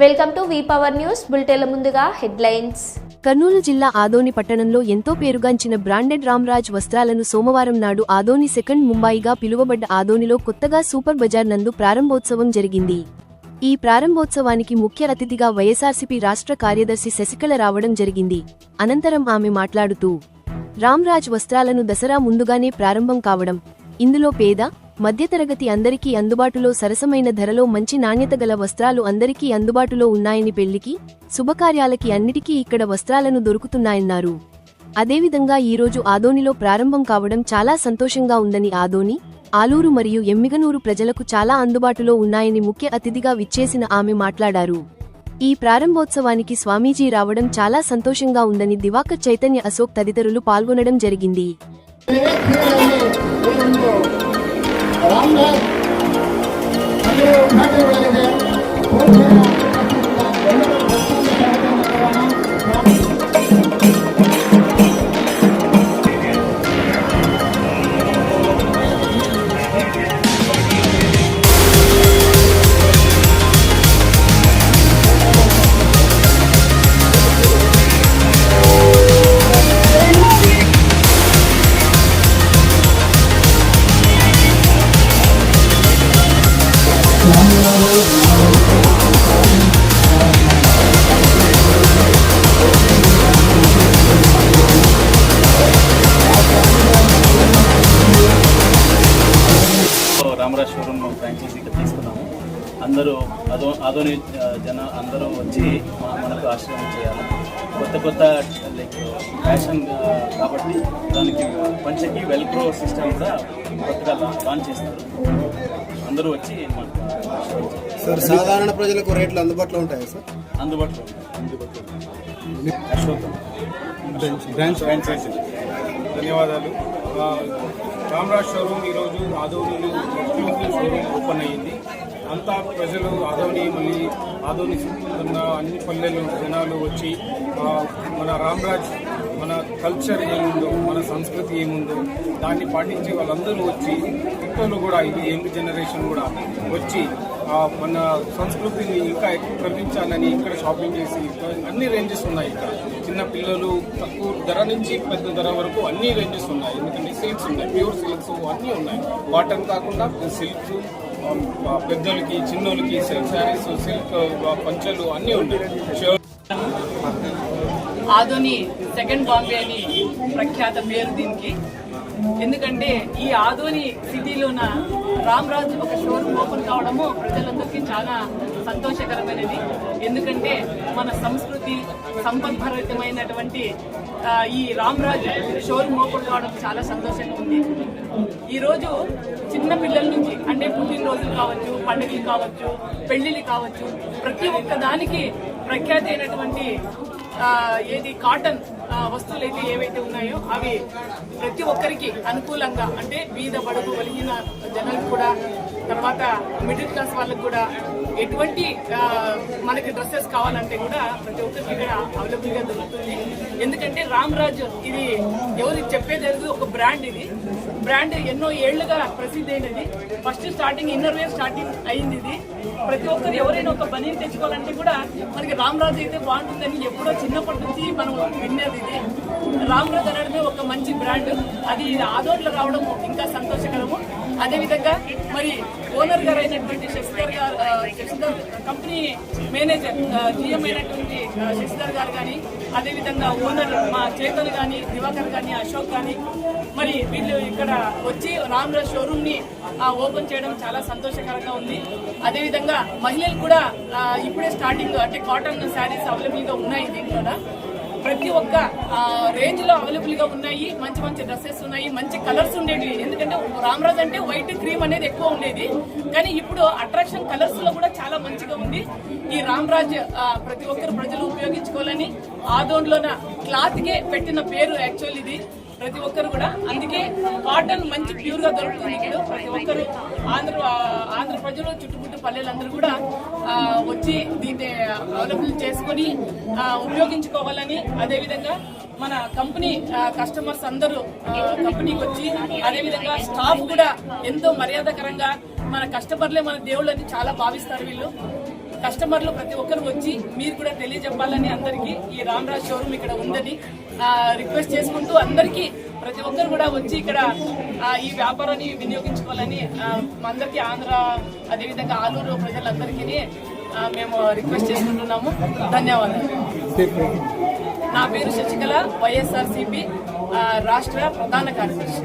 Welcome to V power news బులెటిన్ల ముందుగా headlines. Kurnool జిల్లా ఆదోని పట్టణంలో ఎంతో పేరుగాంచిన బ్రాండెడ్ రామ్రాజ్ వస్త్రాలను సోమవారం నాడు ఆదోని సెకండ్ ముంబాయిగా పిలువబడ్డ ఆదోనిలో కొత్తగా సూపర్ బజార్ నందు ప్రారంభోత్సవం జరిగింది. ఈ ప్రారంభోత్సవానికి ముఖ్య అతిథిగా వైఎస్ఆర్సీపీ రాష్ట్ర కార్యదర్శి శశికళ రావడం జరిగింది. అనంతరం ఆమె మాట్లాడుతూ రామ్రాజ్ వస్త్రాలను దసరా ముందుగానే ప్రారంభం కావడం ఇందులో పేద మధ్యతరగతి అందరికీ అందుబాటులో సరసమైన ధరలో మంచి నాణ్యత గల వస్త్రాలు అందరికీ అందుబాటులో ఉన్నాయని పెళ్ళికి శుభకార్యాలకి అన్నిటికీ ఇక్కడ వస్త్రాలను దొరుకుతున్నాయన్నారు. అదేవిధంగా ఈరోజు ఆదోనిలో ప్రారంభం కావడం చాలా సంతోషంగా ఉందని ఆదోని ఆలూరు మరియు ఎమ్మిగనూరు ప్రజలకు చాలా అందుబాటులో ఉన్నాయని ముఖ్య అతిథిగా విచ్చేసిన ఆమె మాట్లాడారు. ఈ ప్రారంభోత్సవానికి స్వామీజీ రావడం చాలా సంతోషంగా ఉందని దివాకర్ చైతన్య అశోక్ తదితరులు పాల్గొనడం జరిగింది. 来年、それをるわけで、ఫ్రాంచైజీగా తీసుకున్నాము. అందరూ అదో ఆధోని జన అందరూ వచ్చి మా- మనకు ఆశ్రయం చేయాలి. కొత్త కొత్త లైక్ ఫ్యాషన్ కాబట్టి దానికి పంచకి వెల్క్రో సిస్టమ్ కూడా కొత్తగా లాంచ్ చేస్తారు. అందరూ వచ్చి. సార్ సాధారణ ప్రజలకు రేట్లు అందుబాటులో ఉంటాయా సార్? అందుబాటులో అందుబాటులో అశోకం. బ్రాంచ్ ఫ్రాంచైజీ ధన్యవాదాలు. రామరాజ్ షోరూమ్ ఈరోజు ఆదోనిలో ఎక్స్క్లూజివ్ షోరూమ్ ఓపెన్ అయ్యింది అంతా ప్రజలు ఆదోని మళ్ళీ ఆదోని ఉన్న అన్ని పల్లెలు జనాలు వచ్చి మన రామరాజ్ మన కల్చర్ ఏముందో మన సంస్కృతి ఏముందో దాన్ని పాటించి వాళ్ళందరూ వచ్చి పిల్లలు కూడా ఇది యంగ్ జనరేషన్ కూడా వచ్చి మన సంస్కృతిని ఇంకా ప్రకటించాలని ఇక్కడ షాపింగ్ చేసి అన్ని రేంజెస్ ఉన్నాయి ఇక్కడ. చిన్న పిల్లలు తక్కువ ధర నుంచి పెద్ద ధర వరకు అన్ని రేంజెస్ ఉన్నాయి. ఎందుకంటే సిల్క్స్ ఉన్నాయి ప్యూర్ సిల్క్స్ అన్నీ ఉన్నాయి. కాటన్ కాకుండా సిల్క్స్ పెద్దలకి చిన్నోళ్ళకి సిల్క్ శారీస్ సిల్క్ పంచలు అన్నీ ఉన్నాయి. షో- సెకండ్ బాంబే అని ప్రఖ్యాత పేరు దీనికి. ఎందుకంటే ఈ ఆదోని సిటీలోన రామ్రాజ్ ఒక షోరూమ్ ఓపెన్ కావడము ప్రజలందరికీ చాలా సంతోషకరమైనది. ఎందుకంటే మన సంస్కృతి సంపద్భరితమైనటువంటి ఈ రామ్రాజ్ షోరూమ్ ఓపెన్ కావడం చాలా సంతోషంగా ఉంది. ఈ రోజు చిన్న పిల్లల నుంచి అంటే పుట్టినరోజులు కావచ్చు పండుగలు కావచ్చు పెళ్ళిళ్ళు కావచ్చు ప్రతి ఒక్క దానికి ప్రఖ్యాతి అయినటువంటి ఏది కాటన్ వస్తువులు అయితే ఏవైతే ఉన్నాయో అవి ప్రతి ఒక్కరికి అనుకూలంగా అంటే బీద బడుగు బలిగిన జనాలు కూడా తర్వాత మిడిల్ క్లాస్ వాళ్ళకు కూడా ఎటువంటి మనకి డ్రెస్సెస్ కావాలంటే కూడా ప్రతి ఒక్కరికి ఇక్కడ అవైలబుల్గా దొరుకుతుంది. ఎందుకంటే రామ్రాజ్ ఇది ఎవరు చెప్పేది లేదు ఒక బ్రాండ్ ఇది. బ్రాండ్ ఎన్నో ఏళ్ళుగా ప్రసిద్ధి అయినది. First starting inner wear starting అయింది ఇది. ప్రతి ఒక్కరు ఎవరైనా ఒక బనీని తెచ్చుకోవాలంటే కూడా మనకి రామ్రాజ్ అయితే బాగుంటుందని ఎప్పుడో చిన్నప్పటి నుంచి మనం విన్నది ఇది. రామ్ రాజ్ అనడమే ఒక మంచి బ్రాండ్. అది ఆదోట్లో రావడం ఇంకా సంతోషకరము. అదేవిధంగా మరి ఓనర్ గారు అయినటువంటి శశిధర్ గారు శశిధర్ కంపెనీ మేనేజర్ జిఎం అయినటువంటి శశిధర్ గారు కానీ అదేవిధంగా ఓనర్ మా చేతన్ కానీ దివాకర్ కానీ అశోక్ కానీ మరి వీళ్ళు ఇక్కడ వచ్చి రామ్రాజ్ షోరూమ్ని ఓపెన్ చేయడం చాలా సంతోషకరంగా ఉంది. అదేవిధంగా మహిళలు కూడా ఇప్పుడే స్టార్టింగ్ అంటే కాటన్ శారీస్ అవైలబుల్గా ఉన్నాయి దీంట్లో ప్రతి ఒక్క రేంజ్లో అవైలబుల్గా ఉన్నాయి. మంచి మంచి డ్రెస్సెస్ ఉన్నాయి. మంచి కలర్స్ ఉండేవి ఎందుకంటే రామరాజ్ అంటే వైట్ క్రీమ్ అనేది ఎక్కువ ఉండేది. కానీ ఇప్పుడు అట్రాక్షన్ కలర్స్లో కూడా చాలా మంచిగా ఉంది. ఈ రామరాజ్ ప్రతి ఒక్కరు ప్రజలు ఉపయోగించుకోవాలని ఆదోన్లోన క్లాత్ కే పెట్టిన పేరు యాక్చువల్ ఇది ప్రతి ఒక్కరు కూడా. అందుకే కాటన్ మంచి ప్యూర్గా దొరుకుతుంది. ఇక్కడ ప్రతి ఒక్కరు ఆంధ్ర ప్రజలు చుట్టుముట్టు పల్లెలందరూ కూడా వచ్చి దీన్ని అవైలబుల్ చేసుకొని ఉపయోగించుకోవాలని అదేవిధంగా మన కంపెనీ కస్టమర్స్ అందరూ కంపెనీకి వచ్చి అదేవిధంగా స్టాఫ్ కూడా ఎంతో మర్యాదకరంగా మన కస్టమర్లే మన దేవుళ్ళని చాలా భావిస్తారు వీళ్ళు. కస్టమర్లు ప్రతి ఒక్కరు వచ్చి మీరు కూడా తెలియజెప్పాలని అందరికీ ఈ రామరాజ్ షోరూమ్ ఇక్కడ ఉందని రిక్వెస్ట్ చేసుకుంటూ అందరికీ ప్రతి ఒక్కరు కూడా వచ్చి ఇక్కడ ఈ వ్యాపారాన్ని వినియోగించుకోవాలని అందరికీ ఆంధ్ర అదేవిధంగా ఆలూరు ప్రజలందరికీ మేము రిక్వెస్ట్ చేసుకుంటున్నాము. ధన్యవాదాలు. నా పేరు శశికళ వైఎస్ఆర్సీపీ రాష్ట్ర ప్రధాన కార్యదర్శి.